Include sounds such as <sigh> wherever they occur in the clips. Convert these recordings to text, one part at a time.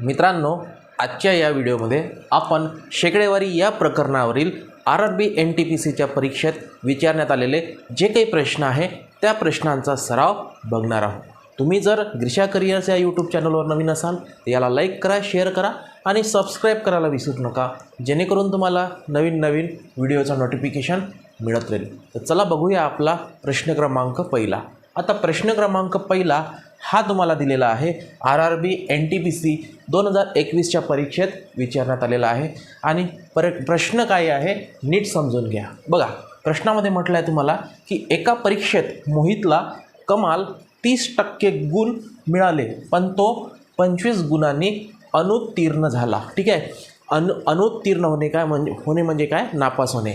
मित्रांनो आजच्या या व्हिडिओमध्ये आपण शेकडेवारी या प्रकरणावरील R R B N T P सीच्या परीक्षेत विचारण्यात आलेले जे काही प्रश्न आहे त्या प्रश्नांचा सराव बघणार आहोत. तुम्ही जर ग्रिशा करिअर्स या यूट्यूब चॅनलवर नवीन असाल तर याला लाईक करा शेअर करा आणि सबस्क्राईब करायला विसरू नका जेणेकरून तुम्हाला नवीन नवीन व्हिडिओचं नोटिफिकेशन मिळत राहील. तर चला बघूया आपला प्रश्न क्रमांक पहिला. आता प्रश्न क्रमांक पहिला हा तुम्हाला दिलेला आहे. R R B N T P C दोन हजार एकवीसच्या परीक्षेत विचारण्यात आलेला आहे. आणि पर प्रश्न काय आहे नीट समजून घ्या. बघा प्रश्नामध्ये म्हटलं आहे तुम्हाला की एका परीक्षेत मोहितला कमाल तीस टक्के गुण मिळाले पण तो पंचवीस गुणांनी अनुत्तीर्ण झाला. ठीक आहे? अनु अनुत्तीर्ण होणे काय म्हणजे होणे म्हणजे काय? नापास होणे.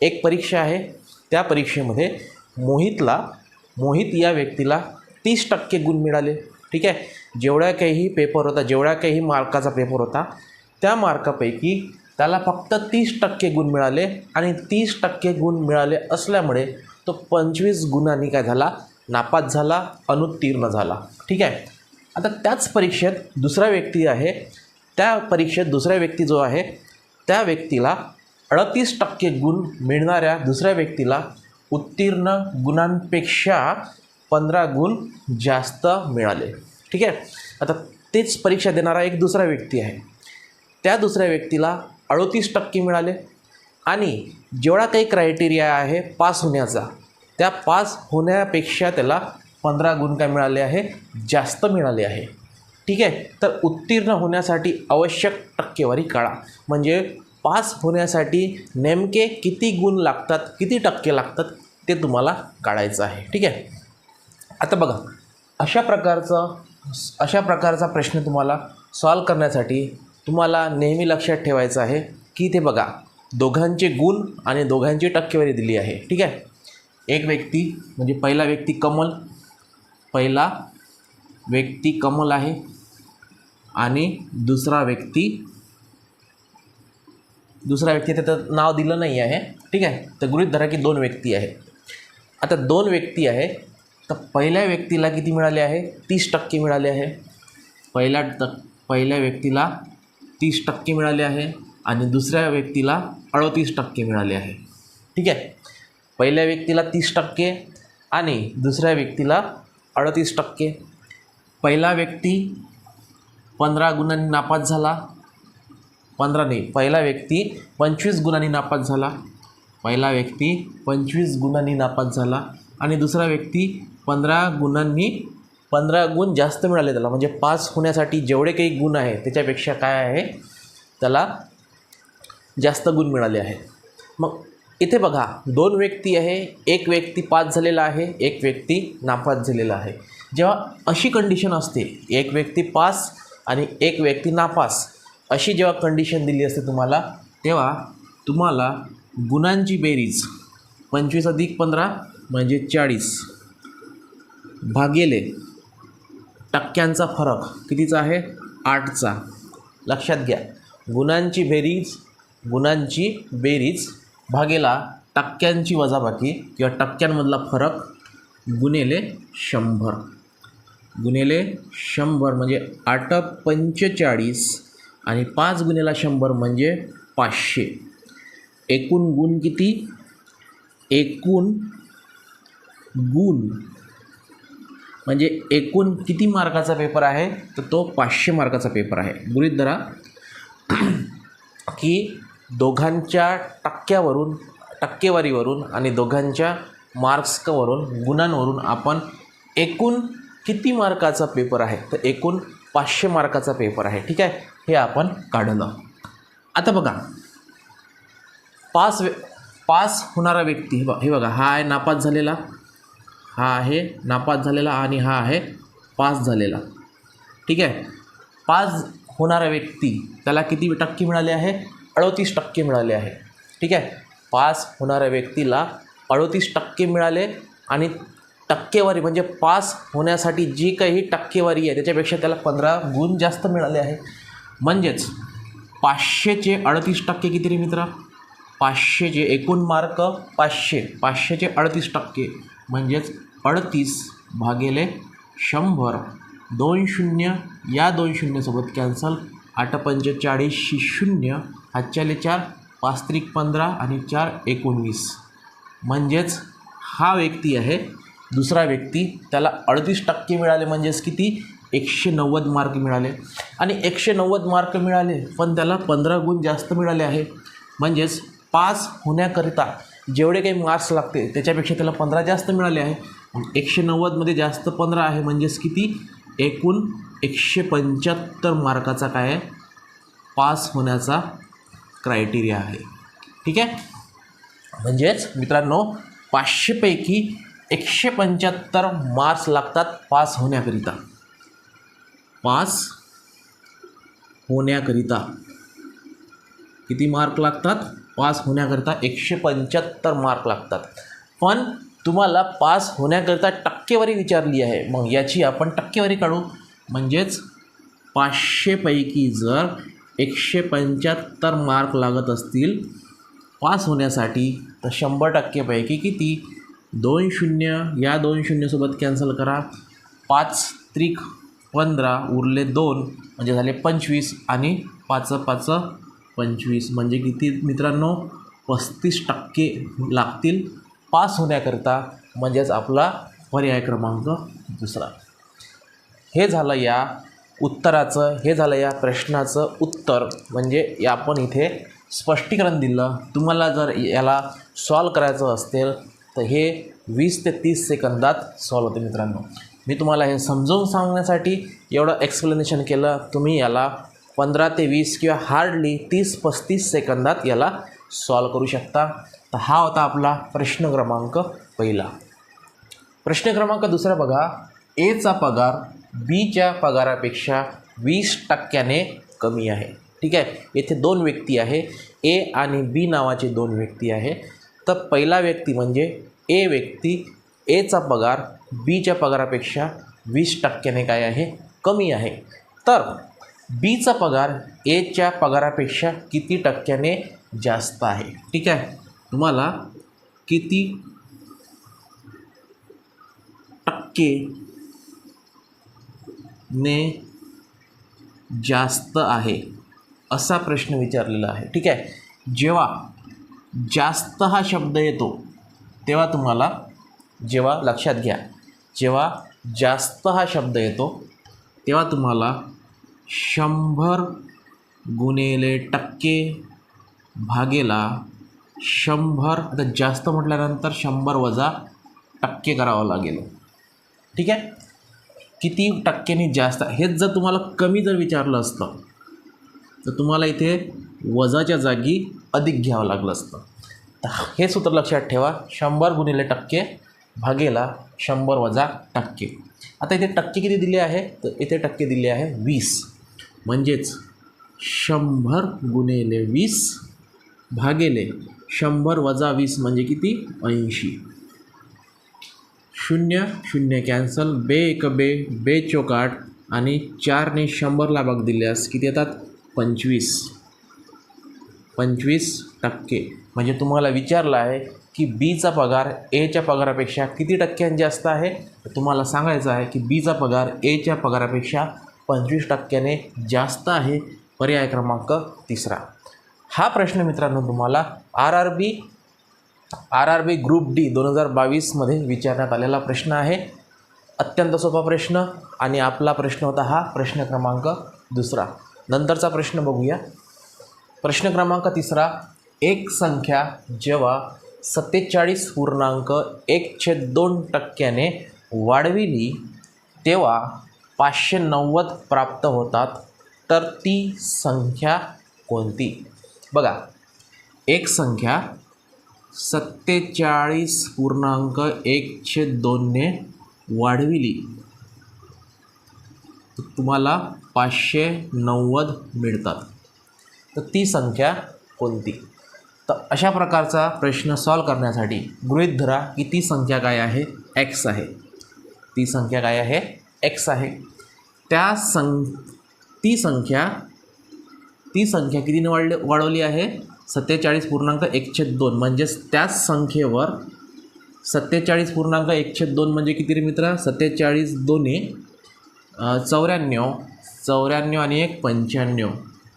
एक परीक्षा आहे. त्या परीक्षेमध्ये मोहितला मोहित या व्यक्तीला तीस टक्के गुण मिळाले. ठीक आहे? जेवढ्या काही पेपर होता जेवढ्या काही मार्काचा पेपर होता त्या मार्कापैकी त्याला फक्त तीस टक्के गुण मिळाले आणि तीस टक्के गुण मिळाले असल्यामुळे तो पंचवीस गुणांनी काय झाला? नापास झाला अनुत्तीर्ण झाला. ठीक आहे? आता त्याच परीक्षेत दुसरा व्यक्ती आहे. त्या परीक्षेत दुसरा व्यक्ती जो आहे त्या व्यक्तीला अडतीस टक्के गुण मिळणाऱ्या दुसऱ्या व्यक्तीला उत्तीर्ण गुणांपेक्षा पंधरा गुण जास्त मिळाले. ठीक आहे? आता तेच परीक्षा देणारा एक दुसरा व्यक्ती आहे. त्या दुसऱ्या व्यक्तीला अडतीस टक्के मिळाले आणि जेवढा काही क्रायटेरिया आहे पास होण्याचा त्या पास होण्यापेक्षा त्याला पंधरा गुण काय मिळाले आहे? जास्त मिळाले आहे. ठीक आहे? तर उत्तीर्ण होण्यासाठी आवश्यक टक्केवारी काढा. म्हणजे पास होण्यासाठी नेमके किती गुण लागतात किती टक्के लागतात ते तुम्हाला काढायचं आहे. ठीक आहे? आता बघा अशा प्रकारचा अशा प्रकारचा प्रश्न तुम्हाला सॉल्व करण्यासाठी तुम्हाला नेहमी लक्षात ठेवायचं आहे की ते बघा दोघांचे गुण आणि दोघांची टक्केवारी दिली आहे. ठीक आहे? एक व्यक्ती म्हणजे पहिला व्यक्ती कमल पहिला व्यक्ती कमल आहे आणि दुसरा व्यक्ती दुसरा व्यक्ती त्याचं नाव दिलं नाही आहे. ठीक आहे? तर गृहित धरा की दोन व्यक्ती आहे. आता दोन व्यक्ती आहे तर पहिल्या व्यक्तीला किती मिळाले आहे? तीस टक्के मिळाले आहे. पहिल्या ट पहिल्या व्यक्तीला तीस टक्के मिळाले आहे आणि दुसऱ्या व्यक्तीला अडतीस टक्के मिळाले आहे. ठीक आहे? पहिल्या व्यक्तीला तीस टक्के आणि दुसऱ्या व्यक्तीला अडतीस टक्के. पहिला व्यक्ती पंधरा गुणांनी नापास झाला. पंधरा नाही पहिला व्यक्ती पंचवीस गुणांनी नापास झाला. पहिला व्यक्ती पंचवीस गुणांनी नापास झाला आणि दुसरा व्यक्ती पंधरा गुणांनी पंधरा गुण जास्त मिळाले त्याला. म्हणजे पास होण्यासाठी जेवढे काही गुण आहे त्याच्यापेक्षा काय आहे त्याला जास्त गुण मिळाले आहे. मग इथे बघा दोन व्यक्ती आहे एक व्यक्ती पास झालेला आहे एक व्यक्ती नापास झालेला आहे. जेव्हा अशी कंडिशन असते एक व्यक्ती पास आणि एक व्यक्ती नापास अशी जेव्हा कंडिशन दिली असते तुम्हाला तेव्हा तुम्हाला गुणांची बेरीज पंचवीस अधिक पंधरा म्हणजे चाळीस. भागिले. टक्क्यांचा फरक कितीचा आहे? आठचा. लक्षात घ्या. गुणांची बेरीज गुणांची बेरीज भागेला टक्क्यांची वजाबाकी किंवा टक्क्यांमधला फरक गुणेले शंभर. गुणेले शंभर म्हणजे आठ पंचेचाळीस आणि पाच गुणेला शंभर म्हणजे पाचशे. एकूण गुण किती? एकूण गुण म्हणजे एकूण किती मार्काचा पेपर आहे? तर तो पाचशे मार्काचा पेपर आहे. गृहित धरा की दोघांच्या टक्क्यावरून टक्केवारीवरून आणि दोघांच्या मार्क्सवरून गुणांवरून आपण एकूण किती मार्काचा पेपर आहे? तर एकूण पाचशे मार्काचा पेपर आहे. ठीक आहे? हे आपण काढलं. आता बघा. पास वे पास होणारा व्यक्ती हे हे बघा हा आहे नापास झालेला. हा आहे नापास झालेला आणि हा आहे पास झालेला. ठीक आहे? पास होणारा व्यक्ती त्याला किती टक्के मिळाले आहे? अडतीस टक्के मिळाले आहे. ठीक आहे? पास होणाऱ्या व्यक्तीला अडतीस टक्के मिळाले आणि टक्केवारी म्हणजे पास होण्यासाठी जी काही टक्केवारी आहे त्याच्यापेक्षा त्याला पंधरा गुण जास्त मिळाले आहे. म्हणजेच पाचशेचे अडतीस टक्के किती रे मित्रा? पाचशेचे एकूण मार्क पाचशे पाचशेचे अडतीस टक्के. म्हणजेच अडतीस भागिले शंभर. दोन शून्य या दोन शून्यसोबत कॅन्सल आठ पंचेचाळीसशी शून्य हातच्याले चार पाच त्रिक पंधरा आणि चार एकोणवीस. म्हणजेच हा व्यक्ती आहे दुसरा व्यक्ती. त्याला अडतीस टक्के मिळाले म्हणजेच किती? एकशे नव्वद मार्क मिळाले. आणि एकशे नव्वद मार्क मिळाले पण त्याला पंधरा गुण जास्त मिळाले आहे. म्हणजेच पास होण्याकरिता जेवढे काही मार्क्स लागते त्याच्यापेक्षा त्याला पंधरा जास्त मिळाले आहे. एकशे नव्वदमध्ये जास्त पंधरा आहे म्हणजेच किती? एकूण एकशे पंच्याहत्तर मार्काचा काय आहे? पास होण्याचा क्रायटेरिया आहे. ठीक आहे? म्हणजेच मित्रांनो पाचशेपैकी एकशे पंच्याहत्तर मार्क्स लागतात पास होण्याकरिता. पास होण्याकरिता. किती मार्क लागतात? पास होण्याकरिता एकशे पंच्याहत्तर मार्क लागतात. पण तुम्हाला पास होण्याकरता टक्केवारी विचारली आहे. मग याची आपण टक्केवारी काढू. म्हणजेच पाचशेपैकी जर एकशे पंच्याहत्तर मार्क लागत असतील पास होण्यासाठी तर शंभर टक्केपैकी किती? दोन शून्य. या दोन शून्यसोबत कॅन्सल करा. पाच त्रिक पंधरा उरले दोन म्हणजे झाले पंचवीस आणि पाच पाच पंचवीस. म्हणजे किती मित्रांनो? पस्तीस टक्के लागतील. पास होण्याकरिता म्हणजेच आपला पर्याय क्रमांक दुसरा. हे झालं या उत्तराचं हे झालं या प्रश्नाचं उत्तर. म्हणजे या आपण इथे स्पष्टीकरण दिलं. तुम्हाला जर याला सॉल्व करायचं असेल तर हे वीस ते तीस सेकंदात सॉल्व होते मित्रांनो. मी तुम्हाला हे समजावून सांगण्यासाठी एवढं एक्सप्लेनेशन केलं. तुम्ही याला पंधरा ते वीस किंवा हार्डली तीस पस्तीस सेकंदात याला सॉल्व करू शकता. तर हा होता आपला प्रश्न क्रमांक पहिला. प्रश्न क्रमांक दुसरा बघा. एचा पगार बीच्या पगारापेक्षा वीस टक्क्याने कमी आहे. ठीक आहे? येथे दोन व्यक्ती आहे. ए आणि बी नावाचे दोन व्यक्ती आहे. तर पहिला व्यक्ती म्हणजे ए व्यक्ती एचा पगार बीच्या पगारापेक्षा वीस टक्क्याने काय आहे? कमी आहे. तर बीचा पगार एच्या पगारापेक्षा किती टक्क्याने जास्त आहे? ठीक आहे? तुम्हाला किती टक्के ने जास्त आहे असा प्रश्न विचारलेला आहे. ठीक आहे? जेव्हा जास्त हा शब्द येतो तेव्हा तुम्हाला जेव्हा लक्षात घ्या जेव्हा जास्त हा शब्द येतो तेव्हा तुम्हाला शंभर गुणेले टक्के भागेला शंभर आता जास्त म्हटल्यानंतर शंभर वजा टक्के करावं लागेल. ठीक आहे? किती टक्क्यांनी जास्त? हेच जर तुम्हाला कमी जर विचारलं असतं तर तुम्हाला इथे वजाच्या जागी अधिक घ्यावं लागलं असतं. तर हे सूत्र लक्षात ठेवा. शंभर गुणिले टक्के भागेला शंभर वजा टक्के. आता इथे टक्के किती दिले आहे? तर इथे टक्के दिले आहे वीस. म्हणजेच शंभर गुणिले वीस भागेले शंभर वजा वीस म्हणजे किती? ऐंशी. शून्य शून्य कॅन्सल बे एक बे बे चोक आठ आणि चारने शंभरला भाग दिल्यास किती येतात? पंचवीस. पंचवीस टक्के. म्हणजे तुम्हाला विचारलं आहे की बीचा पगार एच्या पगारापेक्षा किती टक्क्यांनी जास्त आहे? तर तुम्हाला सांगायचं आहे की बीचा पगार एच्या पगारापेक्षा पंचवीस टक्क्याने जास्त आहे. पर्याय क्रमांक तिसरा. हा प्रश्न मित्रांनो तुम्हाला R R B R R B group D दोन हजार बावीसमध्ये विचारण्यात आलेला प्रश्न आहे. अत्यंत सोपा प्रश्न आणि आपला प्रश्न होता हा प्रश्न क्रमांक दुसरा. नंतरचा प्रश्न बघूया. प्रश्न क्रमांक तिसरा एक संख्या जेव्हा सत्तेचाळीस पूर्णांक एक छेद दोन टक्क्याने वाढविली तेव्हा पाचशे नव्वद प्राप्त होतात. तर ती संख्या कोणती? बघा एक संख्या सत्तेचाळीस पूर्णांक एकशे दोनने वाढविली. तुम्हाला पाचशे नव्वद मिळतात. तर ती संख्या कोणती? तर अशा प्रकारचा प्रश्न सॉल्व करण्यासाठी गृहित धरा की ती संख्या काय आहे? एक्स आहे. ती संख्या काय आहे? एक्स आहे. त्या सं ती संख्या ती संख्या कितीने वाढले वाढवली आहे? सत्तेचाळीस पूर्णांक एकशे दोन. म्हणजेच त्याच संख्येवर सत्तेचाळीस पूर्णांक एकशे दोन म्हणजे किती रे मित्र? सत्तेचाळीस दोन्ही चौऱ्याण्णव चौऱ्याण्णव आणि एक पंच्याण्णव.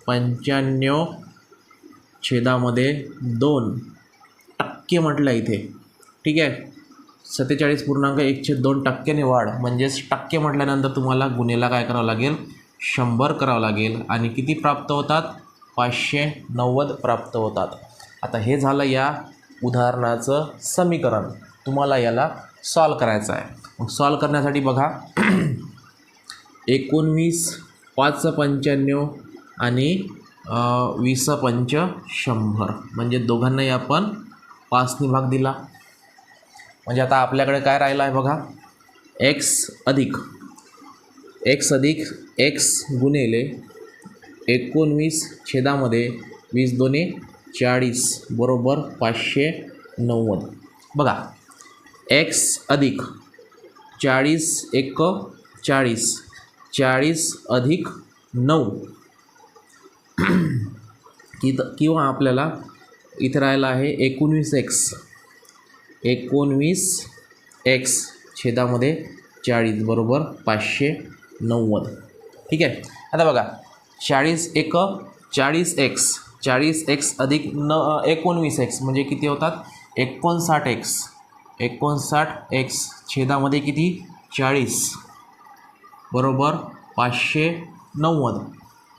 पंच्याण्णव छेदामध्ये दोन. टक्के म्हटलं इथे. ठीक आहे? सत्तेचाळीस पूर्णांक एकशे दोन टक्क्याने वाढ. म्हणजेच टक्के म्हटल्यानंतर तुम्हाला गुन्हेला काय करावं लागेल? शंभर करावं लागेल. आणि किती प्राप्त होतात? पाचशे नव्वद प्राप्त होतात. आता हे झालं या उदाहरणाचं समीकरण. तुम्हाला याला सॉल्व करायचं आहे. मग सॉल्व करण्यासाठी बघा. <clears throat> एकोणवीस पाच पंच्याण्णव आणि वीस पंच शंभर. म्हणजे दोघांनाही आपण पाचने भाग दिला. म्हणजे आता आपल्याकडे काय राहिलं आहे बघा? एक्स अधिक एक्स अधिक एक्स गुणिले एकोणवीस छेदामध्ये वीस दोन्ही चाळीस बरोबर पाचशे नव्वद. बघा एक्स अधिक चाळीस एक चाळीस चाळीस अधिक नऊ. <clears throat> कि किंवा आपल्याला इथं राहिलं आहे एकोणवीस एक्स. एकोणवीस एक्स छेदामध्ये चाळीस बरोबर पाचशे नव्वद. ठीक आहे? आता बघा. चाळीस एक चाळीस एक्स. चाळीस एक्स अधिक न एकोणवीस एक्स म्हणजे किती होतात? एकोणसाठ एक्स. एकोणसाठ एक्स छेदामध्ये किती? चाळीस. बरोबर पाचशे नव्वद.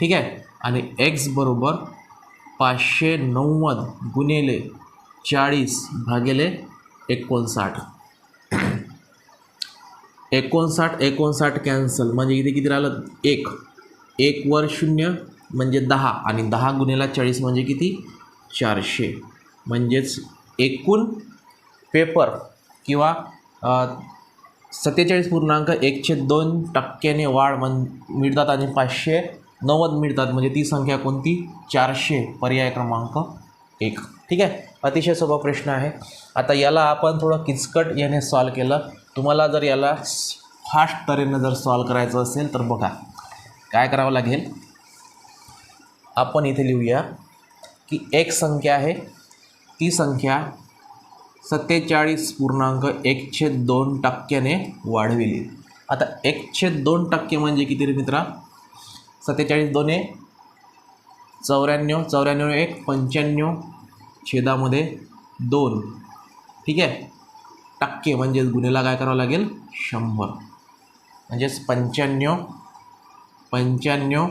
ठीक आहे? आणि एक्स बरोबर पाचशे नव्वद गुणिले चाळीस भागिले एकोणसाठ. एकोणसाठ एकोणसाठ कॅन्सल म्हणजे इथे किती राहिलं? एक. एक वर शून्य म्हणजे दहा. आणि दहा गुन्हेला चाळीस म्हणजे किती? चारशे. म्हणजेच एकूण पेपर किंवा सत्तेचाळीस पूर्णांक एकशे दोन टक्क्याने वाढ म्हण मिळतात आणि पाचशे नव्वद मिळतात. म्हणजे ती संख्या कोणती? चारशे पर्याय क्रमांक एक. ठीक आहे? अतिशय सोपा प्रश्न आहे. आता याला आपण थोडं किचकट याने सॉल्व केलं. तुम्हाला जर याला फास्ट तऱ्हेनं जर सॉल्व करायचं असेल तर बघा काय करावं लागेल? आपण इथे लिहूया की एक संख्या आहे ती संख्या सत्तेचाळीस पूर्णांक एकशे दोन टक्क्याने वाढविली. आता एकशे दोन टक्के म्हणजे किती रे मित्रा? सत्तेचाळीस दोने चौऱ्याण्णव चौऱ्याण्णव एक पंच्याण्णव छेदामध्ये दोन. ठीक आहे? टक्के म्हणजेच गुन्हेला काय करावं लागेल? शंभर. म्हणजेच पंच्याण्णव पंच्याण्णव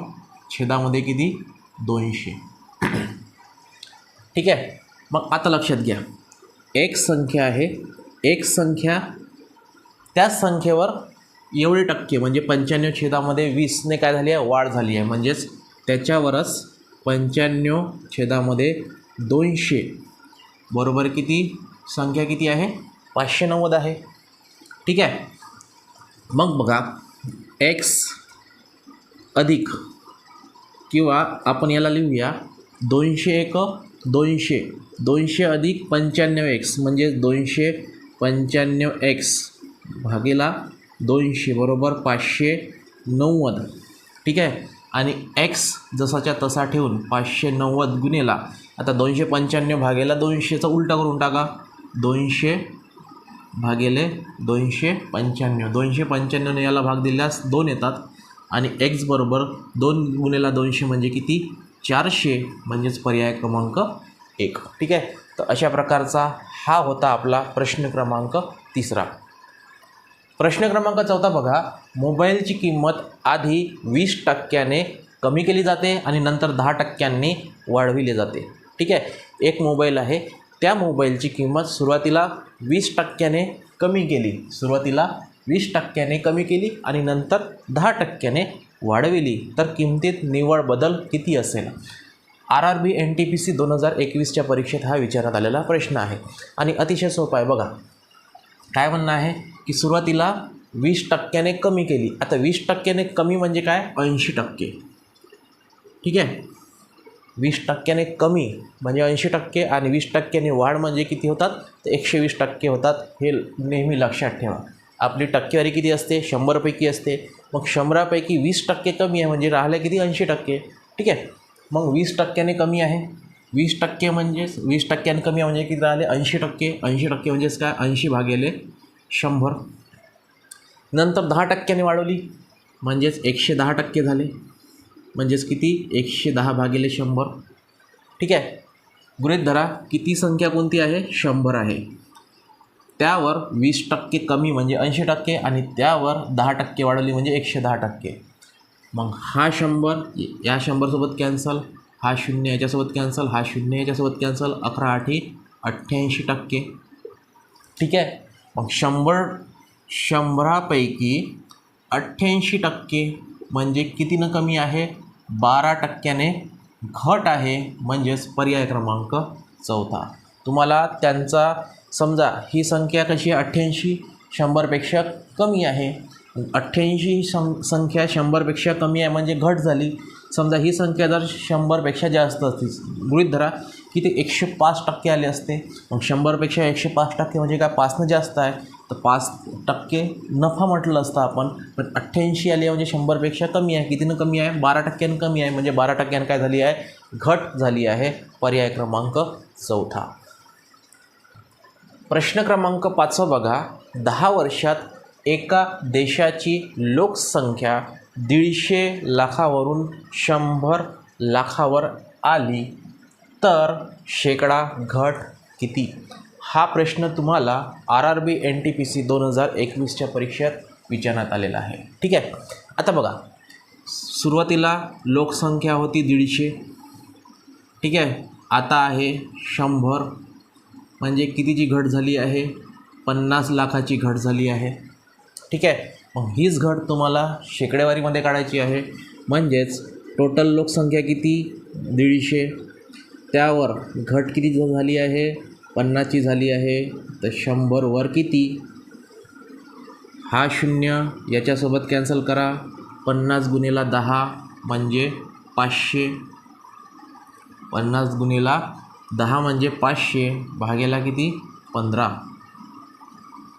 छेदामध्ये किती? दोनशे. ठीक आहे? मग आता लक्षात घ्या. एक संख्या आहे. एक संख्या त्याच संख्येवर एवढे टक्के म्हणजे पंच्याण्णव छेदामध्ये वीसने काय झाली आहे? वाढ झाली आहे. म्हणजेच त्याच्यावरच पंच्याण्णव छेदामध्ये दोनशे. बरोबर किती? संख्या किती आहे? पाचशे नव्वद आहे. ठीक आहे? मग बघा एक्स अधिक किंवा आपण याला लिहूया दोनशे एक दोनशे दोनशे अधिक पंच्याण्णव एक्स म्हणजे दोनशे पंच्याण्णव एक्स भागेला दोनशे बरोबर पाचशे नव्वद. ठीक आहे? आणि एक्स जसाच्या तसा ठेवून पाचशे नव्वद गुन्हेला आता दोनशे पंच्याण्णव भागेला दोनशेचा उलटा करून टाका. दोनशे भागेले दोनशे पंच्याण्णव. दोनशे पंच्याण्णवने याला भाग दिल्यास दोन येतात. आणि एक्स बरोबर दोन गुणेला दोनशे म्हणजे किती? चारशे म्हणजेच पर्याय क्रमांक एक. ठीक आहे? तर अशा प्रकारचा हा होता आपला प्रश्न क्रमांक तिसरा. प्रश्न क्रमांक चौथा बघा. मोबाईलची किंमत आधी वीस टक्क्याने कमी केली जाते आणि नंतर दहा टक्क्यांनी वाढविली जाते. ठीक आहे? एक मोबाईल आहे. त्या मोबाईलची किंमत सुरुवातीला वीस टक्क्याने कमी केली. सुरुवातीला वीस टक्क्याने कमी केली आणि नंतर दहा टक्क्याने वाढविली. तर किमतीत निव्वळ बदल किती असेल? R R B N T P C दोन हजार एकवीसच्या परीक्षेत हा विचारण्यात आलेला प्रश्न आहे. आणि अतिशय सोपा आहे. बघा काय म्हणणं आहे की सुरुवातीला वीस टक्क्याने कमी केली. आता वीस टक्क्याने कमी म्हणजे काय? ऐंशी टक्के. ठीक आहे? वीस टक्क्याने कमी म्हणजे ऐंशी टक्के आणि वीस टक्क्याने वाढ म्हणजे किती होतात? तर एकशे वीस टक्के होतात हे नेहमी लक्षात ठेवा. आपली टक्केवारी किती असते? शंभरपैकी असते. मग शंभरापैकी वीस टक्के कमी आहे म्हणजे राहिले किती? ऐंशी टक्के. ठीक आहे? मग वीस टक्क्याने कमी आहे. वीस टक्के म्हणजेच वीस टक्क्याने कमी आहे म्हणजे किती राहिले? ऐंशी टक्के. ऐंशी टक्के म्हणजेच काय? ऐंशी भागेले शंभर. नंतर दहा टक्क्याने वाढवली. म्हणजेच एकशे दहा टक्के झाले. म्हणजेच किती? एकशे दहा भागिले शंभर. ठीक आहे? गृहित धरा किती संख्या कोणती आहे? शंभर आहे. त्यावर वीस टक्के कमी म्हणजे ऐंशी टक्के आणि त्यावर दहा टक्के वाढवली म्हणजे एकशे दहा टक्के. मग हा शंभर या शंभरसोबत कॅन्सल हा शून्य याच्यासोबत कॅन्सल हा शून्य याच्यासोबत कॅन्सल अकरा आठी अठ्ठ्याऐंशी टक्के. ठीक आहे? मग शंभर शंभरापैकी अठ्ठ्याऐंशी टक्के म्हणजे कितीनं कमी आहे? बारा टक्क्याने घट आहे म्हणजेच पर्याय क्रमांक चौथा. तुम्हाला त्यांचा समजा ही संख्या कशी आहे? अठ्ठ्याऐंशी शंभरपेक्षा कमी आहे. अठ्ठ्याऐंशी सं संख्या शंभरपेक्षा कमी आहे म्हणजे घट झाली. समजा ही संख्या जर शंभरपेक्षा जास्त असती गृहीत धरा की ते एकशे पाच टक्के आले असते. मग शंभरपेक्षा एकशे पाच टक्के म्हणजे काय? पाचनं जास्त आहे. तर पाच टक्के नफा म्हटलं असतं आपण. पण अठ्ठ्याऐंशी आली आहे म्हणजे शंभरपेक्षा कमी आहे. कितीनं कमी आहे? बारा टक्क्यानं कमी आहे. म्हणजे बारा टक्क्यानं काय झाली आहे? घट झाली आहे. पर्याय क्रमांक चौथा. प्रश्न क्रमांक पाचवा बघा. दहा वर्षात एका देशाची लोकसंख्या दीडशे लाखावरून शंभर लाखावर आली. तर शेकडा घट किती? हा प्रश्न तुम्हाला R R B N T P C दोन हजार एकवीसच्या परीक्षेत विचारण्यात आलेला आहे. ठीक आहे? आता बघा. सुरुवातीला लोकसंख्या होती दीडशे. ठीक आहे? आता आहे शंभर. म्हणजे कितीची घट झाली आहे? पन्नास लाखाची घट झाली आहे. ठीक आहे? मग हीच घट तुम्हाला शेकडेवारीमध्ये काढायची आहे. म्हणजेच टोटल लोकसंख्या किती? दीडशे. त्यावर घट किती झाली आहे? पन्नासची झाली आहे तर शंभरवर किती? हा शून्य याच्यासोबत कॅन्सल करा. पन्नास गुणेला दहा म्हणजे पाचशे. पन्नास गुणेला दहा म्हणजे पाचशे भागेला किती? पंधरा.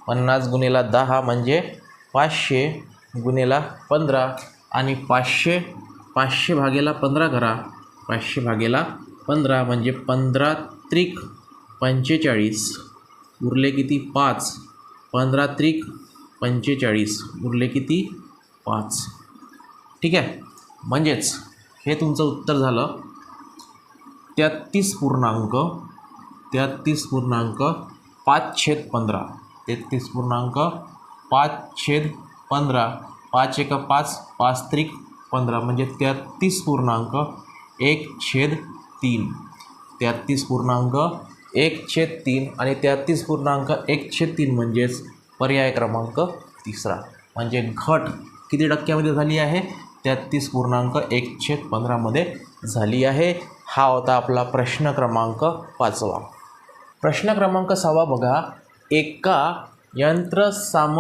पन्नास गुणेला दहा म्हणजे पाचशे गुणेला पंधरा. आणि पाचशे पाचशे भागेला पंधरा करा. पाचशे भागेला पंधरा म्हणजे पंधरा त्रिक. पंचेचाळीस उरले किती पाच? पंधरा त्रिक पंचेचाळीस उरले किती पाच? ठीक आहे? म्हणजेच हे तुमचं उत्तर झालं. तेहत्तीस पूर्णांक तेहत्तीस पूर्णांक पाच छेद पंधरा. तेहत्तीस पूर्णांक पाच छेद पंधरा. पाच एक पाच पाच त्रिक पंधरा. म्हणजे तेहत्तीस पूर्णांक एक छेद तीन. तेहत्तीस पूर्णांक एक छेद तीन आणि तेहत्तीस पूर्णांक एक छेद तीन म्हणजेच पर्याय क्रमांक तिसरा. म्हणजे घट किती टक्क्यामध्ये झाली आहे? तेहत्तीस पूर्णांक एक छेद पंधरामध्ये झाली आहे. हा होता आपला प्रश्न क्रमांक पाचवा. प्रश्न क्रमांक सहावा बघा. एका यंत्रसामग्रीचे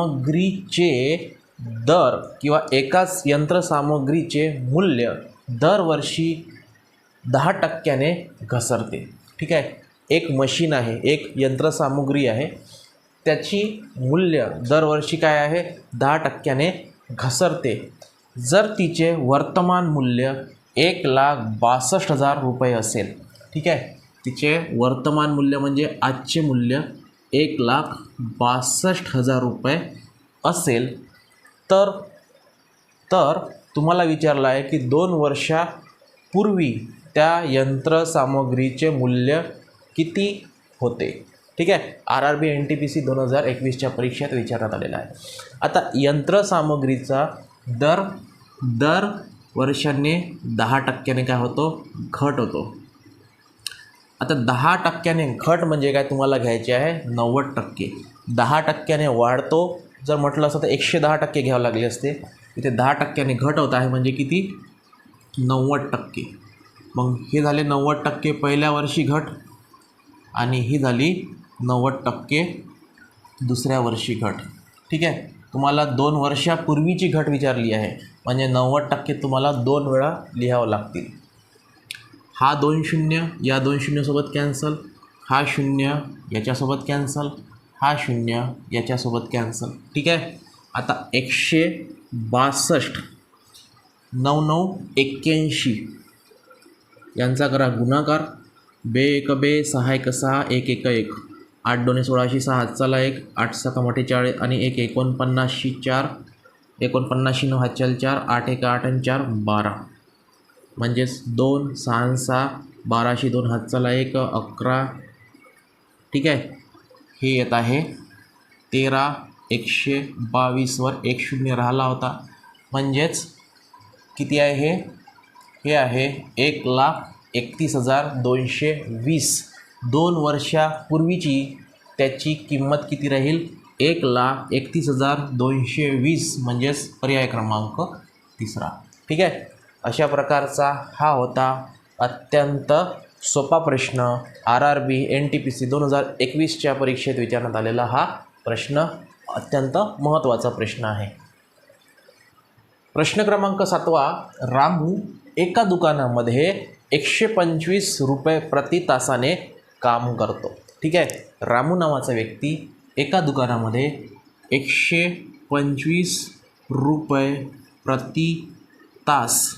दर किंवा एकाच यंत्रसामग्रीचे मूल्य दरवर्षी दहा टक्क्याने घसरते. ठीक आहे? एक मशीन आहे एक यंत्रसामुग्री आहे. त्याची मूल्य दरवर्षी काय आहे? दहा टक्क्याने घसरते. जर तिचे वर्तमान मूल्य एक लाख बासष्ट हजार रुपये असेल ठीक आहे? तिचे वर्तमान मूल्य म्हणजे आजचे मूल्य एक लाख बासष्ट हजार रुपये असेल तर तर तुम्हाला विचारलं आहे की दोन वर्षापूर्वी त्या यंत्रसामग्रीचे मूल्य किती होते? ठीक आहे? R R B N T P C दोन हजार एकवीसच्या परीक्षेत विचारण्यात आलेला आहे. आता यंत्रसामग्रीचा दर दर वर्षाने दहा टक्क्याने काय होतो? घट होतो. आता दहा टक्क्याने घट म्हणजे काय तुम्हाला घ्यायचे आहे? नव्वद टक्के. दहा टक्क्याने वाढतो जर म्हटलं असतं तर एकशे दहा टक्के घ्यावं लागले असते. इथे दहा टक्क्याने घट होत आहे म्हणजे किती? नव्वद टक्के. मग हे झाले नव्वद टक्के पहिल्या वर्षी घट. आणि ही झाली नव्वद टक्के दुसऱ्या वर्षी घट. ठीक आहे? तुम्हाला दोन वर्षापूर्वीची घट विचारली आहे. म्हणजे नव्वद टक्के तुम्हाला दोन वेळा लिहावं लागतील. हा दोन शून्य या दोन शून्यसोबत कॅन्सल हा शून्य याच्यासोबत कॅन्सल हा शून्य याच्यासोबत कॅन्सल ठीक आहे? आता एकशे बासष्ट नऊ नऊ एक्क्याऐंशी यांचा करा गुणाकार. बे एक बे सहा एक सहा एक एक एक. आठ दोन्ही सोळाशे सहा चला एक. आठ सहा अठ्ठेचाळीस आणि एक एकोणपन्नासशी चार. एकोणपन्नाशी नऊ हातचाल चार. आठ एक आठ आणि चार बारा. म्हणजेच दोन सहा सहा बाराशे दोन हातचाला एक अकरा. ठीक आहे? हे येत आहे. तेरा एकशे बावीसवर एक शून्य राहिला होता. म्हणजेच किती आहे हे? हे आहे एक लाख एकतीस हजार दोनशे वीस. दोन वर्षापूर्वीची त्याची किंमत किती राहील? एक लाख एकतीस हजार दोनशे वीस म्हणजेच पर्याय क्रमांक तिसरा. ठीक आहे? अशा प्रकारचा हा होता अत्यंत सोपा प्रश्न. R R B N T P C दोन हजार एकवीसच्या परीक्षेत विचारण्यात आलेला हा प्रश्न अत्यंत महत्त्वाचा प्रश्न आहे. प्रश्न क्रमांक सातवा रामू एका दुकानामध्ये एकशे पंचवीस रुपये प्रति तासाने काम करतो. ठीक आहे? रामू नावाचा व्यक्ती एका दुकानामध्ये एकशे पंचवीस रुपये प्रति तास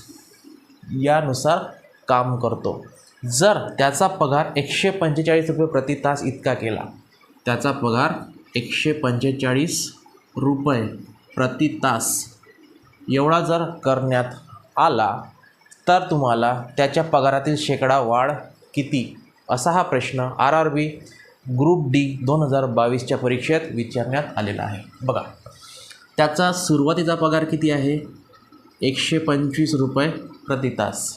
यानुसार काम करतो. जर त्याचा पगार एकशे पंचेचाळीस रुपये प्रति तास इतका केला त्याचा पगार एकशे पंचेचाळीस रुपये प्रति तास एवढा जर करण्यात आला तर तुम्हाला त्याच्या पगारातील शेकडा वाढ किती? असा हा प्रश्न R R B group D दोन हजार बावीसच्या परीक्षेत विचारण्यात आलेला आहे. बघा त्याचा सुरुवातीचा पगार किती आहे? एकशे पंचवीस रुपये प्रति तास.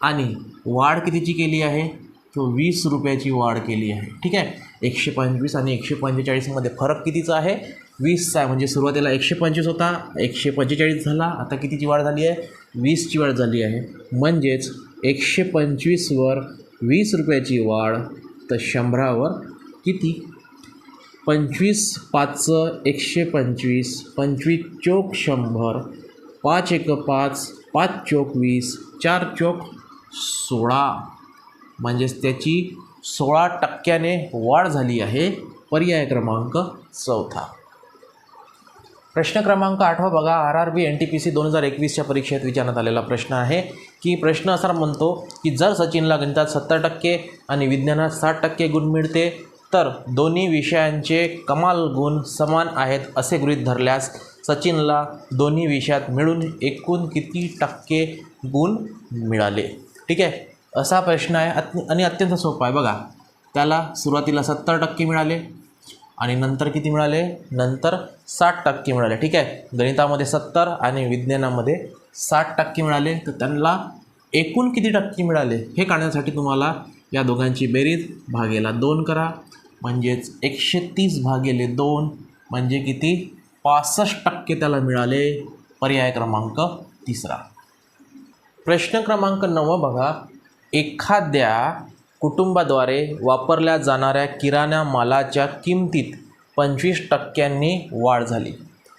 आणि वाढ कितीची केली आहे? तो वीस रुपयाची वाढ केली आहे. ठीक आहे? एकशे पंचवीस आणि एकशे पंचेचाळीसमध्ये फरक कितीचा आहे? वीसचा आहे म्हणजे सुरुवातीला एकशे पंचवीस होता एकशे पंचेचाळीस झाला आता कितीची वाढ झाली आहे? वीसची वाढ झाली आहे. म्हणजेच एकशे पंचवीसवर वीस रुपयाची वाढ तर शंभरावर किती? पंचवीस पाचचं एकशे पंचवीस पंचवीस चोक शंभर पाच एक पाच पाच चोक वीस चार चोक सोळा. म्हणजेच त्याची सोळा टक्क्याने वाढ झाली आहे. पर्याय क्रमांक चौथा. प्रश्न क्रमांक आठवा बघा R R B N T P C दोन हजार एकवीसच्या परीक्षेत विचारण्यात आलेला प्रश्न आहे की प्रश्न असा म्हणतो की जर सचिनला गणितात सत्तर टक्के आणि विज्ञानात साठ टक्के गुण मिळते तर दोन्ही विषयांचे कमाल गुण समान आहेत असे गृहीत धरल्यास सचिनला दोन्ही विषयात मिळून एकूण किती टक्के गुण मिळाले? ठीक आहे? असा प्रश्न आहे. आणि अत्यंत सोपा आहे. बघा त्याला सुरुवातीला सत्तर टक्के मिळाले आणि नंतर किती मिळाले? नंतर साठ टक्के मिळाले. ठीक आहे? गणितामध्ये सत्तर आणि विज्ञानामध्ये साठ टक्के मिळाले. तर त्यांना एकूण किती टक्के मिळाले? हे काढण्यासाठी तुम्हाला या दोघांची बेरीज भागेला दोन करा. म्हणजेच एकशे तीस भागेले दोन म्हणजे किती? पासष्ट टक्के त्याला मिळाले. पर्याय क्रमांक तिसरा. प्रश्न क्रमांक नवं बघा. एखाद्या कुटुंबाद्वारे वापरल्या जाणाऱ्या किराणा मालाच्या किमतीत पंचवीस टक्क्यांनी वाढ झाली.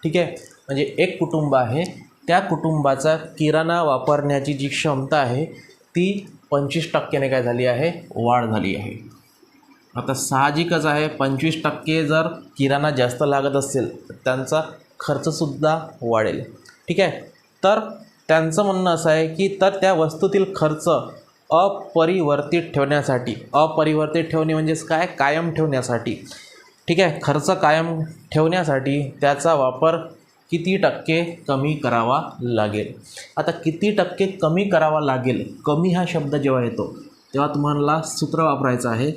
ठीक आहे? म्हणजे एक कुटुंब आहे. त्या कुटुंबाचा किराणा वापरण्याची जी क्षमता आहे ती पंचवीस टक्क्याने काय झाली आहे? वाढ झाली आहे. आता साहजिकच आहे पंचवीस टक्के जर किराणा जास्त लागत असेल तर त्यांचा खर्चसुद्धा वाढेल. ठीक आहे? तर त्यांचं म्हणणं असं आहे की तर त्या वस्तूतील खर्च अपरिवर्तित ठेवण्यासाठी. अपरिवर्तित ठेवणे म्हणजेच काय? कायम ठेवण्यासाठी. ठीक आहे? खर्च कायम ठेवण्यासाठी त्याचा वापर किती टक्के कमी करावा लागेल? आता किती टक्के कमी करावा लागेल? कमी हा शब्द जेव्हा येतो तेव्हा तुम्हाला सूत्र वापरायचं आहे.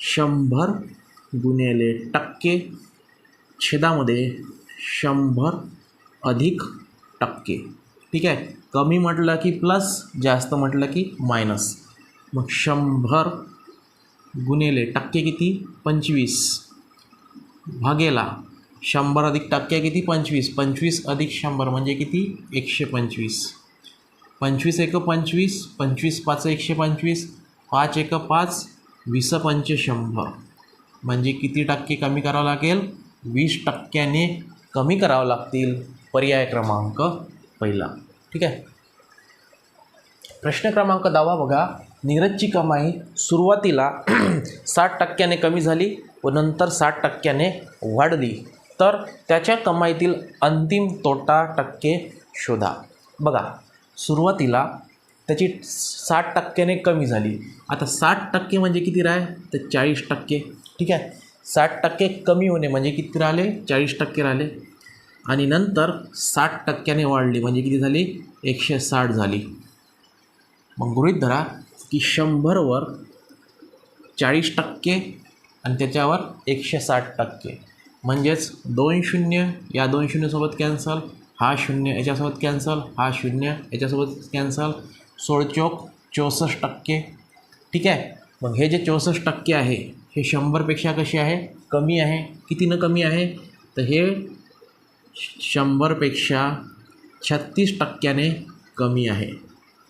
शंभर गुणिले टक्के छेदामध्ये शंभर अधिक टक्के. ठीक आहे? कमी म्हटलं की प्लस जास्त म्हटलं की मायनस. मग शंभर गुणिले टक्के किती? पंचवीस. भागेला शंभर अधिक टक्के किती? पंचवीस. पंचवीस अधिक शंभर म्हणजे किती? एकशे पंचवीस. पंचवीस एक पंचवीस पंचवीस पाच एकशे पंचवीस पाच एक पाच वीस पंच शंभर. म्हणजे किती टक्के कमी करावं लागेल? वीस टक्क्याने कमी करावं लागतील. पर्याय क्रमांक पहिला. ठीक आहे? प्रश्न क्रमांक दहावा बघा. नीरजची कमाई सुरुवातीला <clears throat> साठ टक्क्याने कमी झाली व नंतर साठ टक्क्याने वाढली. तर त्याच्या कमाईतील अंतिम तोटा टक्के शोधा. बघा सुरुवातीला त्याची साठ टक्क्याने कमी झाली. आता साठ टक्के म्हणजे किती राहे तर चाळीस टक्के. ठीक आहे? साठ टक्के कमी होणे म्हणजे किती राहिले? चाळीस टक्के राहिले. आणि नंतर साठ टक्क्याने वाढली. म्हणजे किती झाली? एकशे साठ झाली. मग गृहित धरा की शंभरवर चाळीस टक्के आणि त्याच्यावर एकशे साठ टक्के. म्हणजेच दोन शून्य या दोन शून्यसोबत कॅन्सल हा शून्य याच्यासोबत कॅन्सल हा शून्य याच्यासोबत कॅन्सल सोळचोक चौसष्ट टक्के. ठीक आहे? मग हे जे चौसष्ट टक्के आहे हे शंभरपेक्षा कसे आहे? कमी आहे. कितीनं कमी आहे? तर हे शंभरपेक्षा छत्तीस टक्क्याने कमी आहे.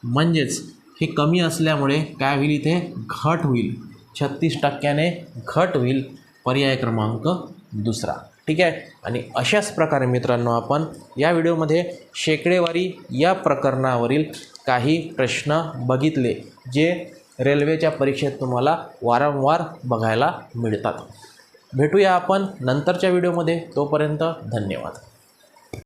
म्हणजेच हे कमी असल्यामुळे काय होईल इथे? घट होईल. छत्तीस टक्क्याने घट होईल पर्याय क्रमांक दुसरा. ठीक आहे? आणि अशाच प्रकारे मित्रांनो आपण या व्हिडिओमध्ये शेकडेवारी या प्रकरणावरील काही प्रश्न बघितले जे रेल्वेच्या परीक्षेत तुम्हाला वारंवार बघायला मिळतात. भेटूया आपण नंतरच्या व्हिडिओमध्ये. तोपर्यंत धन्यवाद.